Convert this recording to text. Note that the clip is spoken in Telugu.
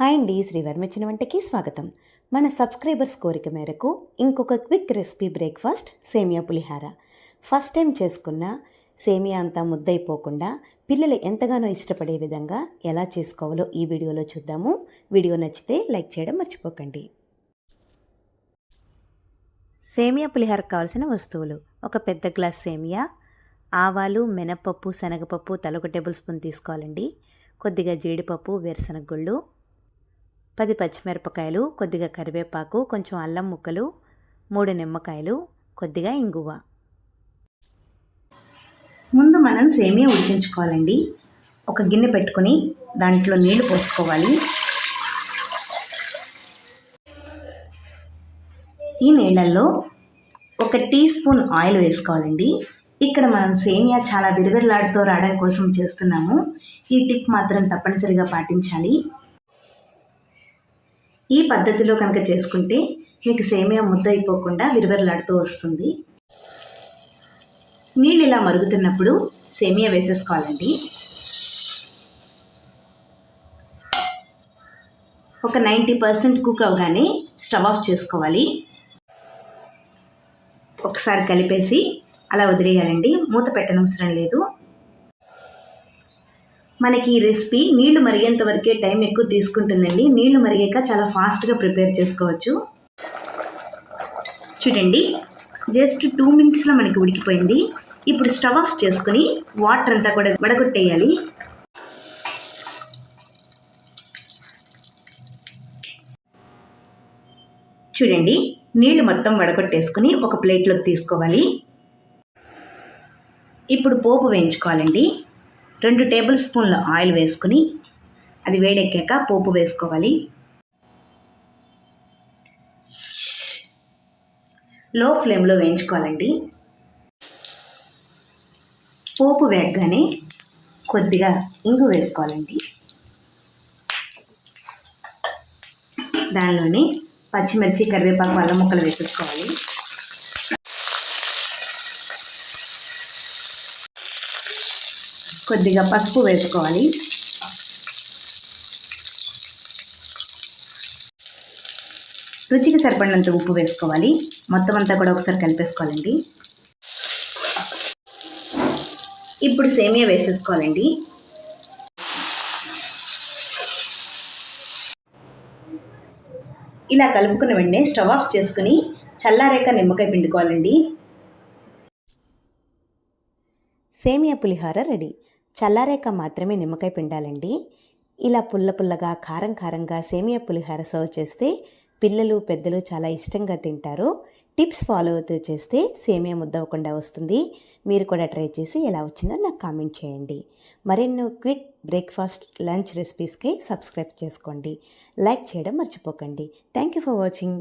హాయ్ అండి శ్రీవర్మచిన వంటకి స్వాగతం. మన సబ్స్క్రైబర్స్ కోరిక మేరకు ఇంకొక క్విక్ రెసిపీ బ్రేక్ఫాస్ట్ సేమియా పులిహార. ఫస్ట్ టైం చేసుకున్న సేమియా అంతా ముద్దైపోకుండా పిల్లలు ఎంతగానో ఇష్టపడే విధంగా ఎలా చేసుకోవాలో ఈ వీడియోలో చూద్దాము. వీడియో నచ్చితే లైక్ చేయడం మర్చిపోకండి. సేమియా పులిహార కావాల్సిన వస్తువులు. ఒక పెద్ద గ్లాస్ సేమియా ఆవాలు మినపప్పు శనగపప్పు తలొక టేబుల్ స్పూన్ తీసుకోవాలండి. కొద్దిగా జీడిపప్పు వేరుశనగ గుళ్ళు పది పచ్చిమిరపకాయలు కొద్దిగా కరివేపాకు కొంచెం అల్లం ముక్కలు మూడు నిమ్మకాయలు కొద్దిగా ఇంగువ. ముందు మనం సేమియా ఉడికించుకోవాలండి. ఒక గిన్నె పెట్టుకొని దాంట్లో నీళ్ళు పోసుకోవాలి. ఈ నీళ్ళల్లో ఒక టీ స్పూన్ ఆయిల్ వేసుకోవాలండి. ఇక్కడ మనం సేమియా చాలా విరవిరలాడుతూ రావడం కోసం చేస్తున్నాము. ఈ టిప్ మాత్రం తప్పనిసరిగా పాటించాలి. ఈ పద్ధతిలో కనుక చేసుకుంటే మీకు సేమియా ముద్ద అయిపోకుండా విరవిరలాడుతూ వస్తుంది. నీళ్ళు ఇలా మరుగుతున్నప్పుడు సేమియా వేసేసుకోవాలండి. ఒక నైంటీ పర్సెంట్ కుక్ అవగానే స్టవ్ ఆఫ్ చేసుకోవాలి. ఒకసారి కలిపేసి అలా వదిలేయాలండి. మూత పెట్టనవసరం లేదు. మనకి ఈ రెసిపీ నీళ్ళు మరిగేంత వరకే టైం ఎక్కువ తీసుకుంటుందండి. నీళ్ళు మరిగాక చాలా ఫాస్ట్గా ప్రిపేర్ చేసుకోవచ్చు. చూడండి. జస్ట్ టూ మినిట్స్లో మనకి ఉడికిపోయింది. ఇప్పుడు స్టవ్ ఆఫ్ చేసుకుని వాటర్ అంతా కూడా వడగొట్టేయాలి. చూడండి. నీళ్ళు మొత్తం వడగొట్టేసుకుని ఒక ప్లేట్లోకి తీసుకోవాలి. ఇప్పుడు పోపు వేయించుకోవాలండి. రెండు టేబుల్ స్పూన్ల ఆయిల్ వేసుకుని అది వేడెక్కాక పోపు వేసుకోవాలి. లో ఫ్లేమ్లో వేయించుకోవాలండి. పోపు వేగగానే కొద్దిగా ఇంగు వేసుకోవాలండి. దానిలోనే పచ్చిమిర్చి కరివేపాకు అల్లం ముక్కలు వేసేసుకోవాలి. కొద్దిగా పసుపు వేసుకోవాలి. రుచికి సరిపడినంత ఉప్పు వేసుకోవాలి. మొత్తం అంతా కూడా ఒకసారి కలిపేసుకోవాలండి. ఇప్పుడు సేమియా వేసేసుకోవాలండి. ఇలా కలుపుకున్న వెంటనే స్టవ్ ఆఫ్ చేసుకుని చల్లారేక నిమ్మకాయ పిండుకోవాలండి. సేమియా పులిహార రెడీ. చల్లారాక మాత్రమే నిమ్మకాయ పిండాలండి. ఇలా పుల్ల పుల్లగా కారం కారంగా సేమియా పులిహార సర్వ్ చేస్తే పిల్లలు పెద్దలు చాలా ఇష్టంగా తింటారు. టిప్స్ ఫాలో అవుతూ చేస్తే సేమియా ముద్దవకుండా వస్తుంది. మీరు కూడా ట్రై చేసి ఎలా వచ్చిందో నాకు కామెంట్ చేయండి. మరెన్నో క్విక్ బ్రేక్ఫాస్ట్ లంచ్ రెసిపీస్కి సబ్స్క్రైబ్ చేసుకోండి. లైక్ చేయడం మర్చిపోకండి. Thank you for watching.